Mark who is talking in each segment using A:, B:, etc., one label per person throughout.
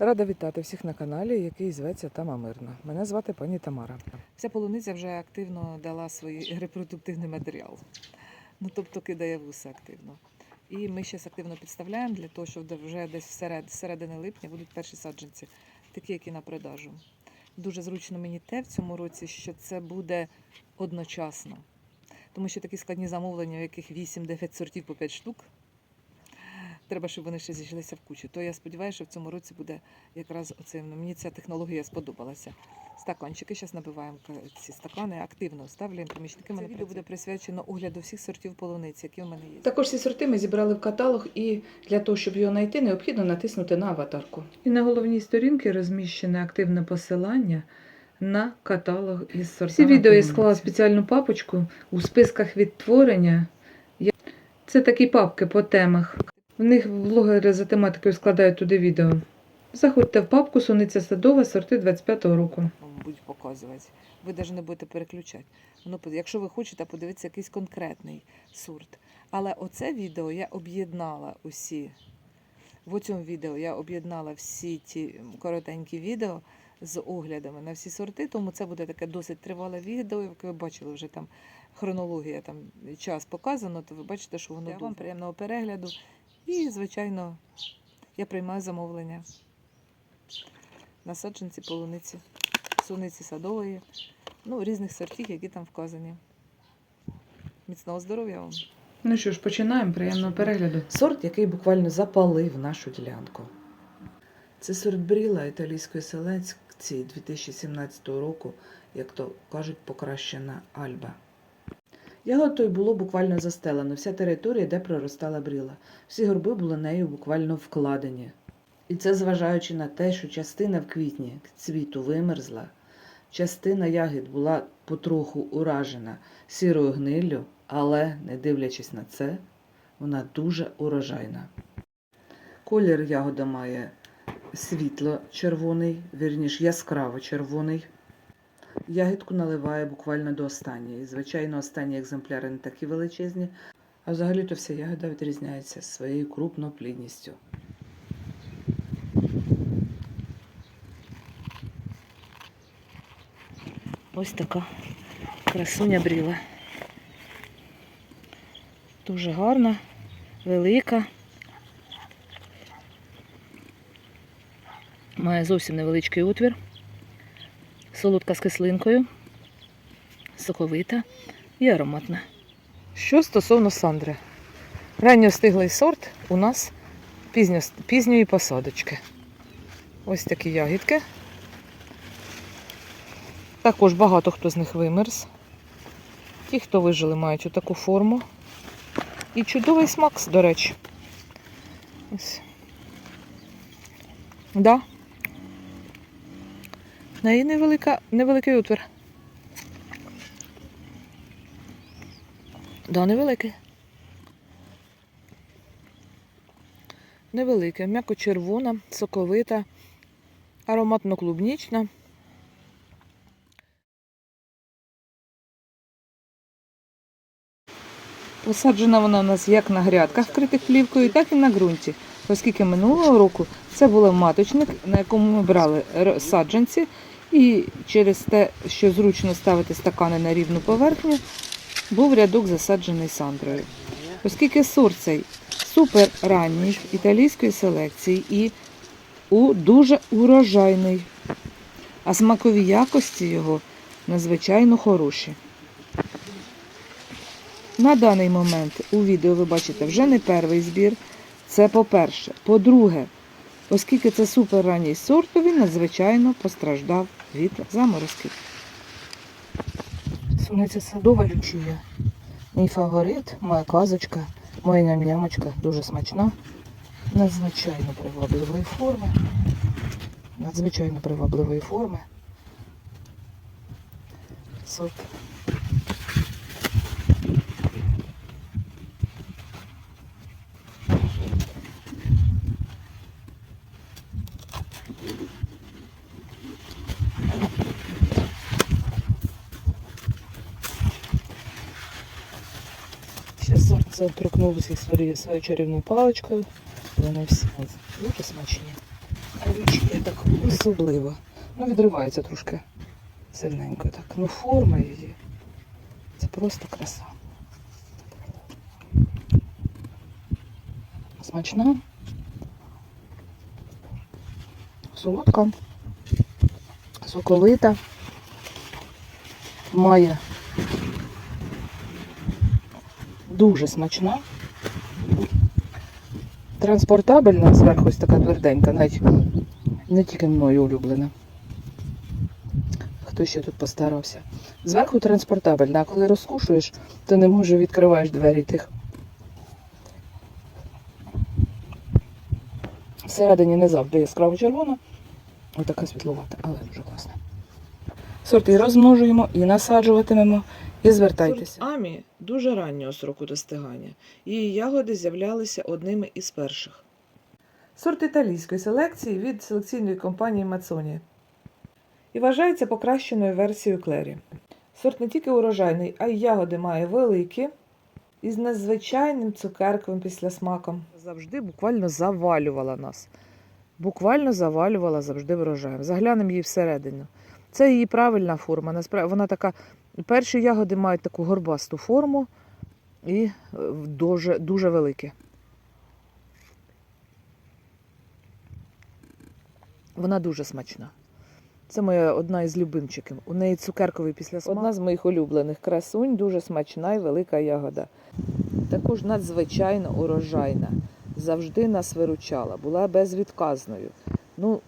A: Рада вітати всіх на каналі, який зветься Тама Мирна. Мене звати пані Тамара. Ця полуниця вже активно дала свій репродуктивний матеріал. Ну, тобто кидає вуса активно. І ми зараз активно підставляємо для того, щоб вже десь всеред, середини липня будуть перші саджанці, такі, які на продажу. Дуже зручно мені те в цьому році, що це буде одночасно. Тому що такі складні замовлення, у яких 8-9 сортів по 5 штук, треба, щоб вони ще зійшлися в кучу. То я сподіваюся, що в цьому році буде якраз оце. ну, Мені ця технологія сподобалася. Стаканчики, зараз набиваємо ці стакани, активно ставляємо помічники. Це відео буде присвячено огляду всіх сортів полуниці, які у мене є.
B: Також ці сорти ми зібрали в каталог, і для того, щоб його знайти, необхідно натиснути на аватарку. І на головній сторінці розміщене активне посилання на каталог із сортами. Всі відео я склала спеціальну папочку у списках відтворення. Це такі папки по темах. В них блогери за тематикою складають туди відео. Заходьте в папку Суниця Садова, сорти 25-го року.
A: будуть показувати. Ви навіть не будете переключати. Воно, якщо ви хочете подивитися якийсь конкретний сорт. Але оце відео я об'єднала усі. В цьому відео я об'єднала всі ті коротенькі відео з оглядами на всі сорти, тому це буде таке досить тривале відео. Як ви бачили, вже там хронологія, там час показано, то ви бачите, що воно вам приємного перегляду. І, звичайно, я приймаю замовлення на саджанці полуниці суниці садової, ну, різних сортів, які там вказані. Міцного здоров'я вам!
B: Ну що ж, починаємо. Приємного перегляду.
A: Сорт, який буквально запалив нашу ділянку. Це сорт бріла італійської селекції 2017 року, як то кажуть, покращена альба. Ягодою було буквально застелено вся територія, де проростала бріла. Всі горби були нею буквально вкладені. І це зважаючи на те, що частина в квітні цвіту вимерзла, частина ягід була потроху уражена сірою гниллю, але, не дивлячись на це, вона дуже урожайна. Колір ягода має світло-червоний, вірніш яскраво-червоний. Ягідку наливає буквально до останньої. Звичайно, останні екземпляри не такі величезні, а взагалі-то вся ягода відрізняється своєю крупноплідністю. Ось така красуня бріла. Дуже гарна, велика. Має зовсім невеличкий отвір. Солодка з кислинкою, соковита і ароматна. Що стосовно сандри. Ранньостиглий сорт у нас пізньо, пізньої посадочки. Ось такі ягідки. Також багато хто з них вимерз. Ті, хто вижили, мають отаку форму. І чудовий смак, до речі. Ось. Да. В неї невелика, невеликий отвір. Да, невеликий. Невелике, м'яко червона, соковита, ароматно-клубнічна. Посаджена вона у нас як на грядках, вкритих плівкою, так і на ґрунті. Оскільки минулого року це був маточник, на якому ми брали саджанці, і через те, що зручно ставити стакани на рівну поверхню, був рядок засаджений сандрою. Оскільки сорт цей супер ранній італійської селекції і дуже урожайний, а смакові якості його надзвичайно хороші. На даний момент у відео ви бачите вже не перший збір. Це по-перше. По-друге, оскільки це супер ранній сорт, то він надзвичайно постраждав від заморозків. Суниця садова лючія. Мій фаворит, моя казочка, моя ням-нямочка, дуже смачна. Надзвичайно привабливої форми. Надзвичайно привабливої форми. Сорт Сонце торкнулося своєю, своєю чарівною паличкою. Вони всі дуже смачні. А відчуття так особливо. Ну, відривається трошки сильненько так. Ну, форма її. Це просто краса. Смачна. Солодка. Соковита. Має дуже смачна. Транспортабельна, зверху ось така тверденька, навіть не тільки мною улюблена. Хто ще тут постарався? Зверху транспортабельна, а коли розкушуєш, то не можеш відкриваєш двері тих. Всередині не завжди яскраво червона, отака світловата, але дуже класна. Сорти розмножуємо і насаджуватимемо. І звертайтеся.
B: Сорт Амі дуже раннього сроку достигання. Її ягоди з'являлися одними із перших.
A: Сорт італійської селекції від селекційної компанії Мацоні. І вважається покращеною версією клері. Сорт не тільки урожайний, а й ягоди має великі із надзвичайним цукерковим післясмаком. Завжди буквально завалювала нас. Буквально завалювала завжди врожаєм. Заглянемо її всередину. Це її правильна форма. Вона така. Перші ягоди мають таку горбасту форму і е, дуже, дуже великі. Вона дуже смачна. Це моя одна із любимчиків. У неї цукерковий післясмак. Одна з моїх улюблених красунь, дуже смачна і велика ягода. Також надзвичайно урожайна. Завжди нас виручала, була безвідказною. Ну,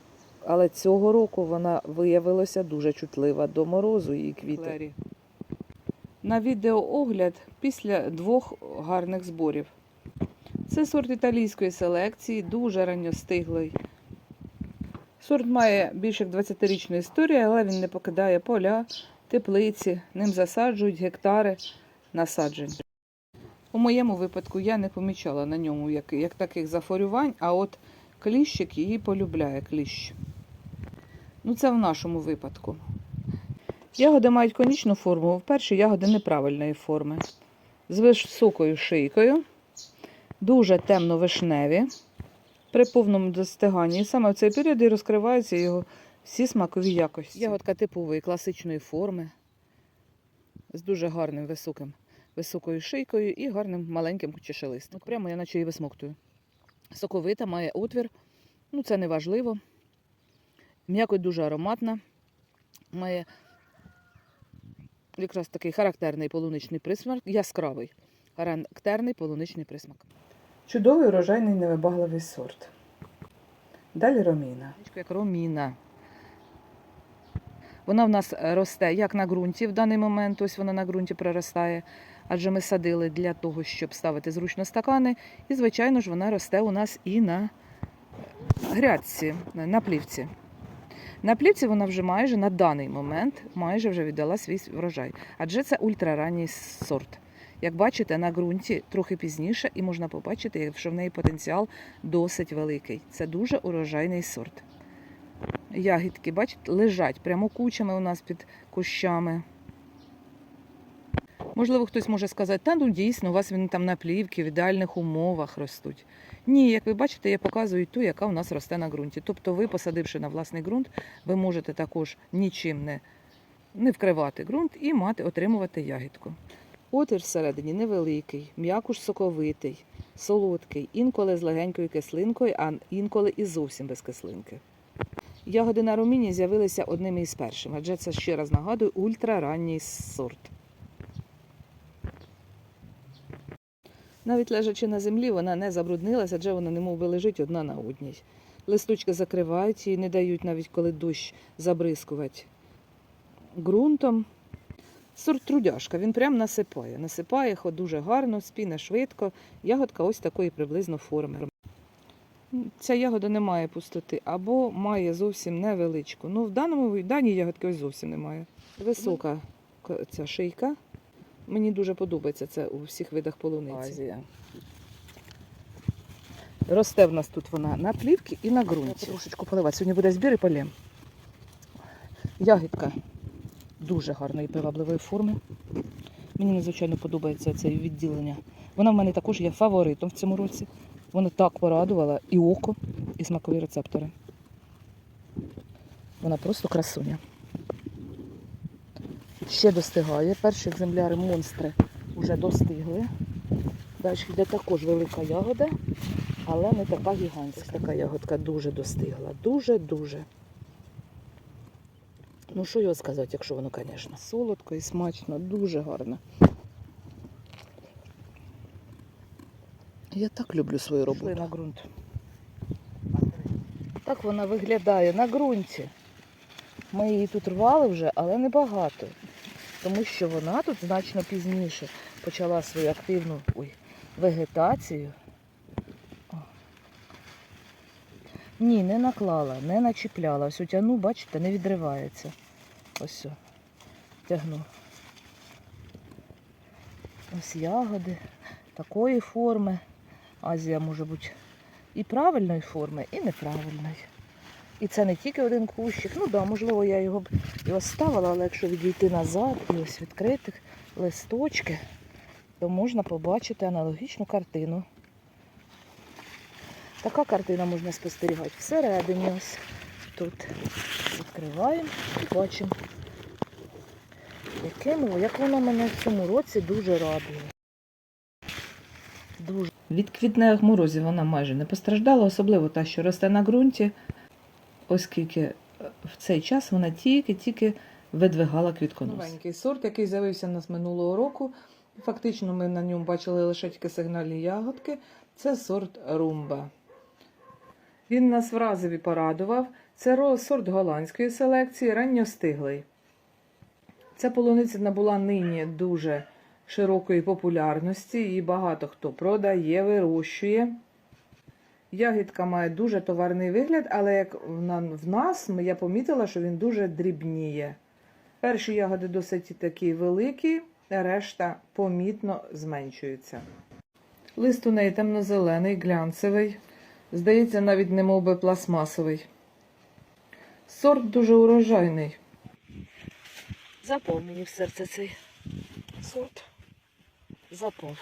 A: але цього року вона виявилася дуже чутлива до морозу її квіти. На відеоогляд після двох гарних зборів. Це сорт італійської селекції, дуже ранньостиглий. Сорт має більше як 20-річну історію, але він не покидає поля, теплиці, ним засаджують гектари насаджень. У моєму випадку я не помічала на ньому як, як таких захворювань, а от кліщик її полюбляє кліщ. Ну, це в нашому випадку. Ягоди мають конічну форму, вперше ягоди неправильної форми. З високою шийкою, дуже темно-вишневі при повному достиганні. І саме в цей період і розкриваються його всі смакові якості. Ягодка типової класичної форми з дуже гарним високим, високою шийкою і гарним маленьким чешелистом. Прямо я наче її висмоктую. Соковита, має отвір, ну це не важливо. М'якоть дуже ароматна, має якраз такий характерний полуничний присмак, яскравий, характерний полуничний присмак. Чудовий урожайний невибагливий сорт. Далі роміна. Як роміна. Вона в нас росте як на ґрунті в даний момент, ось вона на ґрунті проростає, адже ми садили для того, щоб ставити зручно стакани. І, звичайно ж, вона росте у нас і на грядці, на плівці. На плівці вона вже майже на даний момент майже вже віддала свій врожай, адже це ультраранній сорт. Як бачите, на ґрунті трохи пізніше, і можна побачити, що в неї потенціал досить великий. Це дуже урожайний сорт. Ягідки, бачите, лежать прямо кучами у нас під кущами. Можливо, хтось може сказати, та ну дійсно, у вас вони там на плівці в ідеальних умовах ростуть. Ні, як ви бачите, я показую ту, яка у нас росте на ґрунті. Тобто ви, посадивши на власний ґрунт, ви можете також нічим не, не вкривати ґрунт і мати, отримувати ягідку. Отвір всередині невеликий, м'якуш соковитий, солодкий, інколи з легенькою кислинкою, а інколи і зовсім без кислинки. Ягоди на руміні з'явилися одними із перших, адже це ще раз нагадую ультраранній сорт. Навіть лежачи на землі, вона не забруднилася, адже вона немов би лежить одна на одній. Листочки закривають і не дають навіть коли дощ забризкувати ґрунтом. Сорт трудяшка, він прям насипає. Насипає його дуже гарно, спіне швидко. Ягодка ось такої приблизно форми. Ця ягода не має пустоти або має зовсім невеличку. Ну, в даному в даній ягодки ось зовсім немає. Висока ця шийка. Мені дуже подобається це у всіх видах полуниці. Росте в нас тут вона на плівці і на ґрунті. Трошечку поливати. Сьогодні буде збір і полем. Ягідка дуже гарної привабливої форми. Мені надзвичайно подобається це відділення. Вона в мене також є фаворитом в цьому році. Вона так порадувала і око, і смакові рецептори. Вона просто красуня. Ще достигає. Перші екземпляри монстри вже достигли. Далі йде також велика ягода, але не така гігантська. Ось така ягодка дуже достигла. Дуже-дуже. Ну, що його сказати, якщо воно, звісно, солодко і смачно, дуже гарно. Я так люблю свою роботу. на ґрунт. Так вона виглядає на ґрунті. Ми її тут рвали вже, але небагато. Тому що вона тут значно пізніше почала свою активну ой, вегетацію. Ні, не наклала, не начіпляла. Ось тягну, бачите, не відривається. Ось о, тягну. Ось ягоди такої форми. Азія може бути і правильної форми, і неправильної. І це не тільки один кущик. Ну так, да, можливо, я його б і оставила, але якщо відійти назад і ось відкрити листочки, то можна побачити аналогічну картину. Така картина можна спостерігати всередині. Ось тут відкриваємо і бачимо, яким, як воно мене в цьому році дуже радує. Дуже.
B: Від квітневих морозів вона майже не постраждала, особливо та, що росте на ґрунті, оскільки е, в цей час вона тільки-тільки видвигала квітконос. Новенький сорт, який з'явився у нас минулого року. Фактично ми на ньому бачили лише тільки сигнальні ягодки. Це сорт румба. Він нас вразив і порадував. Це сорт голландської селекції, ранньостиглий. Ця полуниця набула нині дуже широкої популярності, і багато хто продає, вирощує. Ягідка має дуже товарний вигляд, але як в нас, я помітила, що він дуже дрібніє. Перші ягоди досить такі великі, решта помітно зменшуються. Лист у неї темно-зелений, глянцевий, здається, навіть немов би пластмасовий. Сорт дуже урожайний.
A: Запав мені в серце цей сорт. Запав.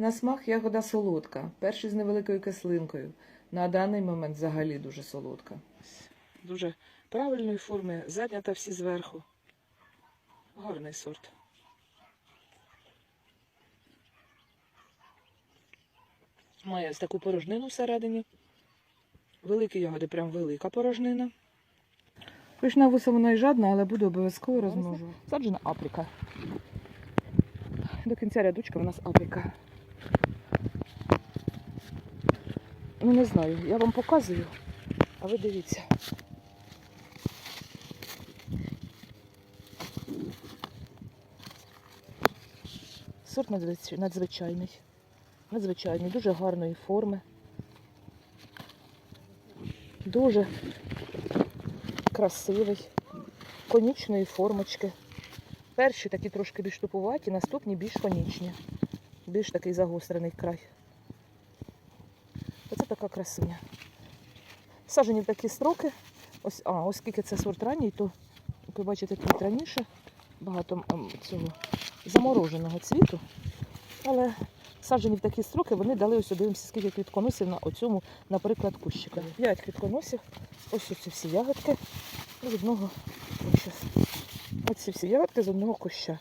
B: На смак ягода солодка, перший з невеликою кислинкою. На даний момент взагалі дуже солодка.
A: Дуже правильної форми, заднята всі зверху. Гарний сорт. Має ось таку порожнину всередині. Великі ягоди, прям велика порожнина.
B: Пишна вуса вона і жадна, але буду обов'язково розмножувати.
A: Саджена априка. До кінця рядочка у нас априка. Ну не знаю, я вам показую, а ви дивіться. Сорт надзвичайний. Надзвичайний, дуже гарної форми. Дуже красивий, конічної формочки. Перші такі трошки більш тупуваті, наступні більш конічні. Більш такий загострений край. Така красуня. Сажені в такі строки. Ось, а, оскільки це сорт ранній, то ви бачите, тут раніше багато цього замороженого цвіту. Але саджені в такі строки, вони дали ось дивимося, скільки квітконосів на оцьому, наприклад, кущика. П'ять квітконосів. Ось ці всі ягодки з одного ось, Оці всі ягодки з одного куща.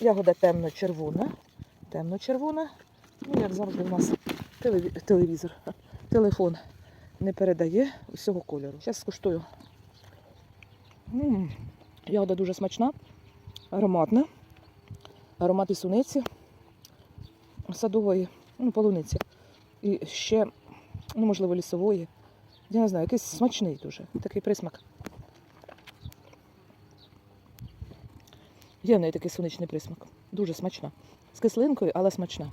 A: Ягода темно-червона. Темно-червона. Ну, як завжди, у нас телевізор, телефон не передає усього кольору. Зараз скуштую. М, Ягода дуже смачна, ароматна. Аромати суниці, садової, ну, полуниці. І ще, ну, можливо, лісової. Я не знаю, якийсь смачний дуже. Такий присмак. Є в неї такий сонячний присмак. Дуже смачна. З кислинкою, але смачна.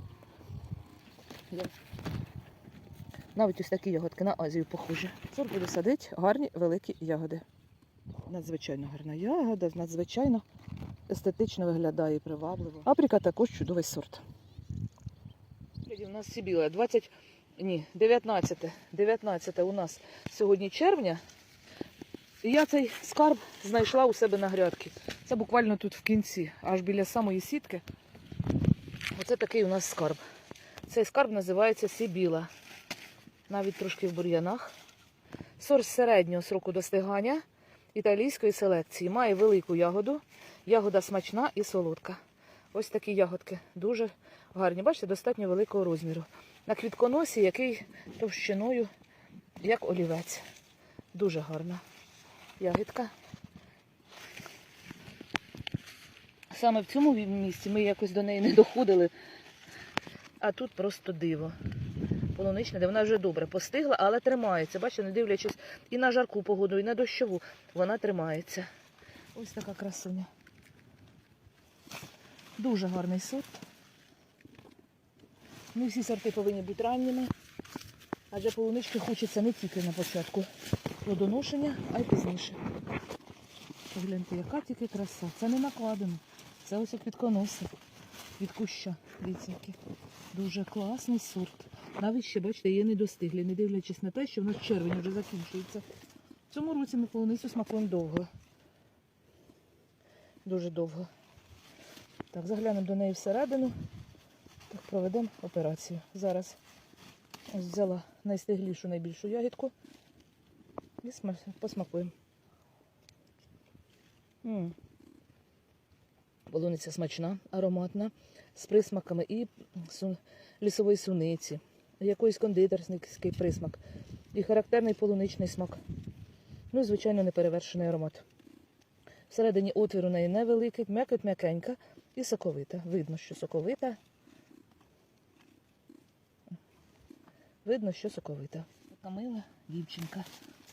A: Навіть ось такі ягодки на Азію похожі. Сорт буду садити гарні великі ягоди. Надзвичайно гарна ягода, надзвичайно естетично виглядає і привабливо. Априка також чудовий сорт. У нас Сібіла 20, ні, 19, 19 у нас сьогодні червня. І я цей скарб знайшла у себе на грядці. Це буквально тут в кінці, аж біля самої сітки. Оце такий у нас скарб. Цей скарб називається Сібіла. Навіть трошки в бур'янах. Сорт середнього сроку достигання італійської селекції. Має велику ягоду. Ягода смачна і солодка. Ось такі ягодки. Дуже гарні. Бачите, достатньо великого розміру. На квітконосі, який товщиною, як олівець. Дуже гарна ягідка. Саме в цьому місці ми якось до неї не доходили. А тут просто диво. Полунична, де вона вже добре постигла, але тримається. Бачите, не дивлячись і на жарку погоду, і на дощову, вона тримається. Ось така красуня. Дуже гарний сорт. Не всі сорти повинні бути ранніми, адже полунички хочеться не тільки на початку плодоношення, а й пізніше. Погляньте, яка тільки краса. Це не накладено. Це ось як квітконоси від куща. Дивіться, який. Дуже класний сорт. Навіть ще, бачите, є недостиглі, не дивлячись на те, що в нас червень вже закінчується. В цьому році ми полуницю смакуємо довго. Дуже довго. Так, заглянемо до неї всередину. Так, проведемо операцію. Зараз ось взяла найстиглішу, найбільшу ягідку і посмакуємо. Полуниця смачна, ароматна, з присмаками і лісової суниці, якийсь кондитерський присмак і характерний полуничний смак. Ну і, звичайно, неперевершений аромат. Всередині отвір у неї невеликий, м'якоть м'якенька і соковита. Видно, що соковита. Видно, що соковита. Така мила дівчинка.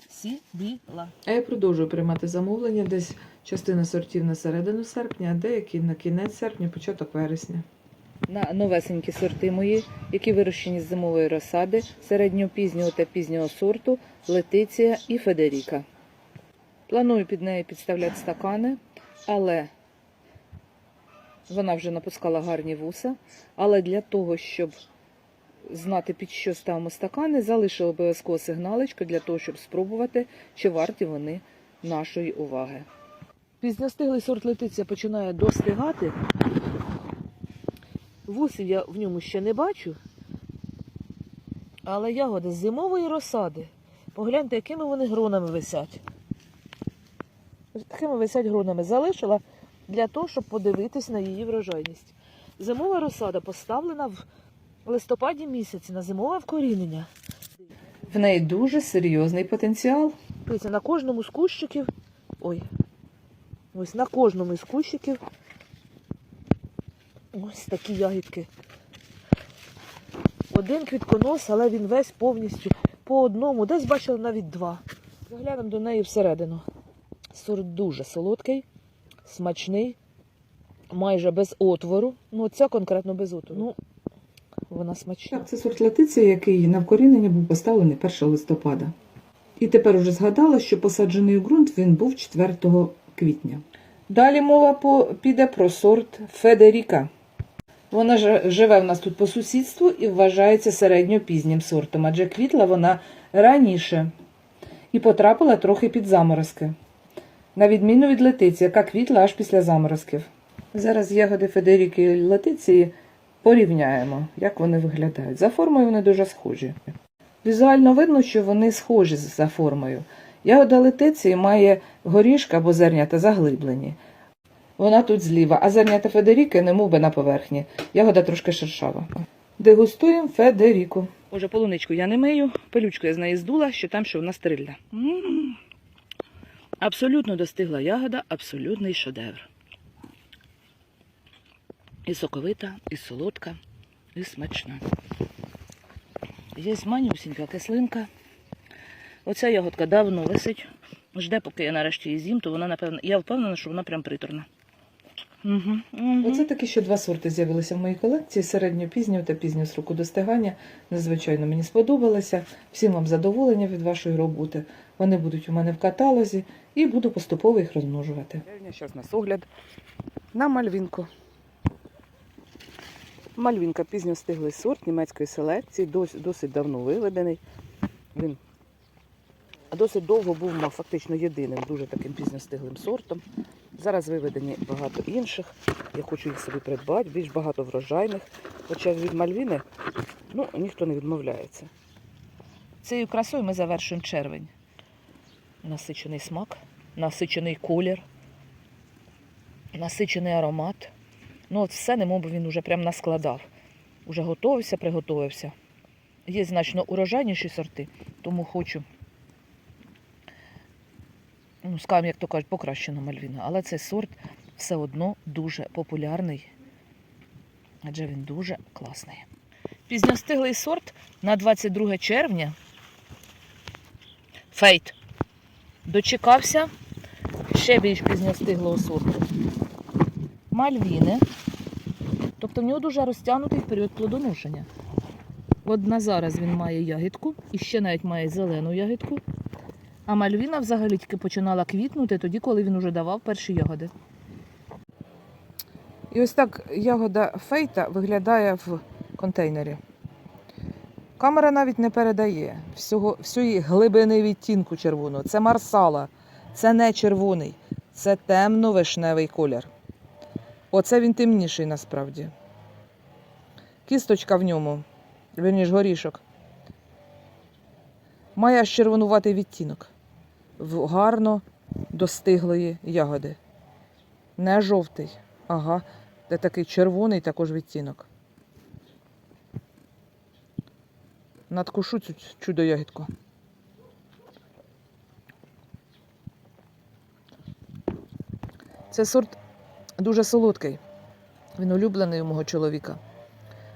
A: Сі-бі-ла.
B: А я продовжую приймати замовлення десь частина сортів на середину серпня, а деякі на кінець серпня, початок вересня.
A: На новесенькі сорти мої, які вирощені з зимової розсади, середньо пізнього та пізнього сорту, Летиція і Федеріка. Планую під неї підставляти стакани, але вона вже напускала гарні вуса. Але для того, щоб знати, під що ставимо стакани, залишила обов'язково сигналочку для того, щоб спробувати, чи варті вони нашої уваги. Пізньостиглий сорт летиція починає достигати. Вусів я в ньому ще не бачу. Але ягоди з зимової розсади. Погляньте, якими вони гронами висять. Такими висять гронами. Залишила для того, щоб подивитись на її врожайність. Зимова розсада поставлена в листопаді місяці на зимове вкорінення.
B: В неї дуже серйозний потенціал.
A: Дивіться, на кожному з кущиків. Ой. Ось на кожному із кущиків. Ось такі ягідки. Один квітконос, але він весь повністю по одному. Десь бачила навіть два. Заглянемо до неї всередину. Сорт дуже солодкий, смачний, майже без отвору. Ну, ця конкретно без отвору. Ну, вона смачна.
B: Так, це сорт латиції, який на вкорінення був поставлений 1 листопада. І тепер уже згадала, що посаджений у ґрунт він був 4 квітня. Далі мова по, піде про сорт Федеріка. Вона ж живе в нас тут по сусідству і вважається середньопізнім сортом, адже квітла вона раніше і потрапила трохи під заморозки. На відміну від летиці, яка квітла аж після заморозків. Зараз ягоди Федеріки і летиції порівняємо, як вони виглядають. За формою вони дуже схожі. Візуально видно, що вони схожі за формою. Ягода летиції має горішка або зернята заглиблені. Вона тут зліва, а зернята Федеріки немов би на поверхні. Ягода трошки шершава. Дегустуємо Федеріку.
A: Уже полуничку я не мию, пилючку я з неї здула, що там, що вона стерильна. Абсолютно достигла ягода, абсолютний шедевр. І соковита, і солодка, і смачна. Є манюсінька кислинка. Оця ягодка давно висить. Жде, поки я нарешті її з'їм, то вона, напевно, я впевнена, що вона прям приторна. Угу, угу.
B: Оце такі ще два сорти з'явилися в моїй колекції: середньопізнього та пізнього сроку достигання. Надзвичайно мені сподобалося. Всім вам задоволення від вашої роботи. Вони будуть у мене в каталозі і буду поступово їх розмножувати.
A: Зараз нас огляд на мальвінку. Мальвінка пізньостиглий сорт німецької селекції, досить давно виведений. Він досить довго був фактично єдиним, дуже таким пізньостиглим сортом. Зараз виведені багато інших. Я хочу їх собі придбати, більш багато врожайних. Хоча від Мальвіни ну, ніхто не відмовляється. Цією красою ми завершуємо червень. насичений смак, насичений колір, насичений аромат. Ну, от все, немов він уже прям наскладав. Уже готовився, приготовився. Є значно урожайніші сорти, тому хочу, ну, скажімо, як то кажуть, покращену мальвіну. Але цей сорт все одно дуже популярний, адже він дуже класний. Пізньостиглий сорт на 22 червня. Фейт. Дочекався ще більш пізньостиглого сорту. Мальвіни. Тобто в нього дуже розтягнутий період плодоношення. От на зараз він має ягідку і ще навіть має зелену ягідку. А мальвіна взагалі тільки починала квітнути тоді, коли він уже давав перші ягоди. І ось так ягода фейта виглядає в контейнері. Камера навіть не передає всього, всієї глибини відтінку червоного. Це марсала, це не червоний, це темно-вишневий колір. Оце він темніший насправді. Кісточка в ньому, верніш горішок, має аж червонуватий відтінок в гарно достиглої ягоди. Не жовтий, ага, де такий червоний також відтінок. Надкушу цю чудо ягідку. Це сорт дуже солодкий. Він улюблений у мого чоловіка.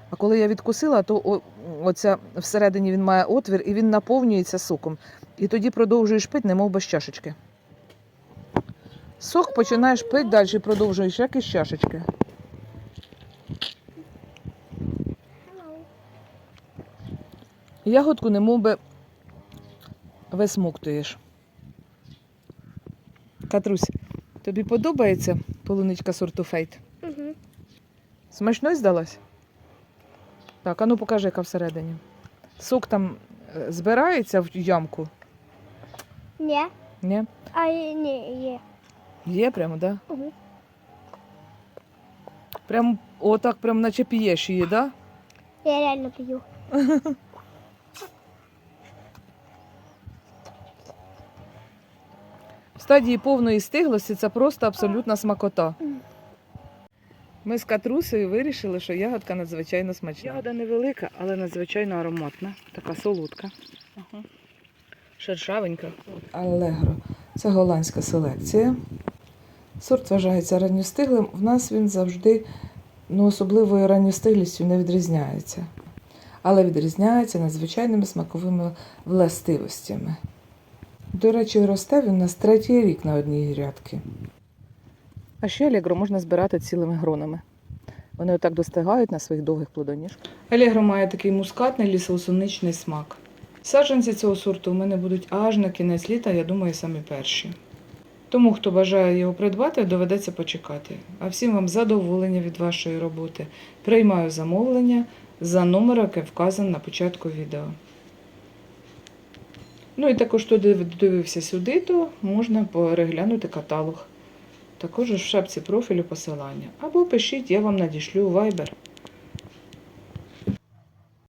A: А коли я відкусила, то оця всередині він має отвір і він наповнюється соком. І тоді продовжуєш пити, немов без чашечки. Сок починаєш пити далі продовжуєш, як із чашечки. Ягодку немов би висмоктуєш. Катрусь, тобі подобається полуничка сорту фейт?
C: Угу.
A: Смачною здалась? Так, а ну покажи, яка всередині. Сок там е, збирається в ямку?
C: Ні.
A: Ні?
C: А є- ні, є.
A: Є прямо, так? Да?
C: Угу.
A: Прям отак, прям наче п'єш її, так? Да?
C: Я реально п'ю.
A: В стадії повної стиглості це просто абсолютна смакота. Ми з Катрусею вирішили, що ягодка надзвичайно смачна.
D: Ягода невелика, але надзвичайно ароматна, така солодка.
A: Ага. Шершавенька.
B: Алегро. Це голландська селекція. Сорт вважається ранньостиглим. В нас він завжди ну, особливою ранньостиглістю не відрізняється. Але відрізняється надзвичайними смаковими властивостями. До речі, росте він у нас третій рік на одній грядці.
A: А ще алегро можна збирати цілими гронами. Вони отак достигають на своїх довгих плодоніжках.
B: Алегро має такий мускатний лісоусуничний смак. Саджанці цього сорту у мене будуть аж на кінець літа, я думаю, самі перші. Тому, хто бажає його придбати, доведеться почекати. А всім вам задоволення від вашої роботи. Приймаю замовлення за номером, який вказаний на початку відео. Ну і також, хто див- дивився сюди, то можна переглянути каталог. Також в шапці профілю посилання. Або пишіть, я вам надішлю Viber.